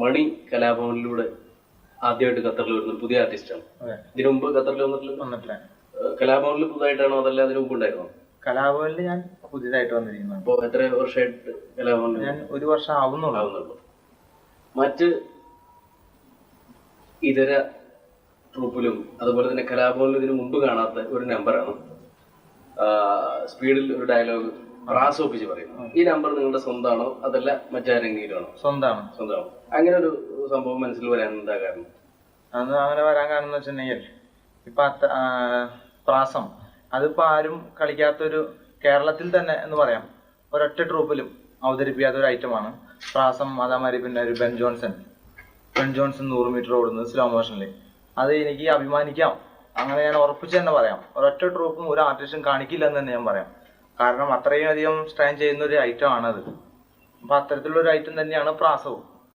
മണി കലാഭവനിലൂടെ ആദ്യമായിട്ട് ഖത്തറിൽ വരുന്ന പുതിയ ആർട്ടിസ്റ്റാണ്. ഇതിനു മുമ്പ് ഖത്തറിൽ വന്നിട്ടില്ല? കലാഭവനിൽ പുതുതായിട്ടാണോ അതല്ല അതിനു മുമ്പ് ഉണ്ടായിരുന്നോ? കലാഭവനിൽ ഞാൻ പുതിയതായിട്ട് വന്നിരിക്കുന്നത് അപ്പോ എത്ര വർഷമായിട്ട് കലാഭവനിൽ ഞാൻ ഒരു വർഷം ആവുന്നുള്ളൂ. മറ്റ് ഇതര ട്രൂപ്പിലും അതുപോലെ തന്നെ കലാഭവനിലും ഇതിനു മുമ്പ് കാണാത്ത ഒരു നമ്പറാണ്. സ്പീഡിൽ ഒരു ഡയലോഗ് പ്രാസോപ്പിച്ച് പറയുന്നു. ഈ നമ്പർ നിങ്ങളുടെ സ്വന്തമാണോ? അതല്ല മറ്റാരെങ്കിലും ആണോ സ്വന്തമാണ്. സ്വന്തമാണോ? അങ്ങനെ ഒരു സംഭവം മനസ്സിൽ വരാൻ എന്താ കാരണം? അത് അങ്ങനെ വരാൻ കാരണം എന്ന് വെച്ചിട്ടുണ്ടെങ്കിൽ ഇപ്പൊ പ്രാസം. അതിപ്പോ ആരും കളിക്കാത്തൊരു കേരളത്തിൽ തന്നെ എന്ന് പറയാം. ഒരൊറ്റ ട്രൂപ്പിലും അവതരിപ്പിക്കാത്ത ഒരു ഐറ്റമാണ് പ്രാസം അതേമാതിരി പിന്നെ ഒരു ബെൻ ജോൺസൺ. ബെൻ ജോൺസൺ നൂറ് മീറ്റർ ഓടുന്നത് സ്ലോ മോഷനിൽ അത് എനിക്ക് അഭിമാനിക്കാം. അങ്ങനെ ഞാൻ ഉറപ്പിച്ച് തന്നെ പറയാം. ഒരൊറ്റ ട്രൂപ്പും ഒരു ആർട്ടിസ്റ്റും കാണിക്കില്ല എന്ന് തന്നെ ഞാൻ പറയാം. കാരണം അത്രയും അധികം സ്ട്രെയിൻ ചെയ്യുന്ന ഒരു ഐറ്റം ആണത്. അപ്പൊ അത്തരത്തിലുള്ള ഒരു ഐറ്റം തന്നെയാണ് പ്രാസവും.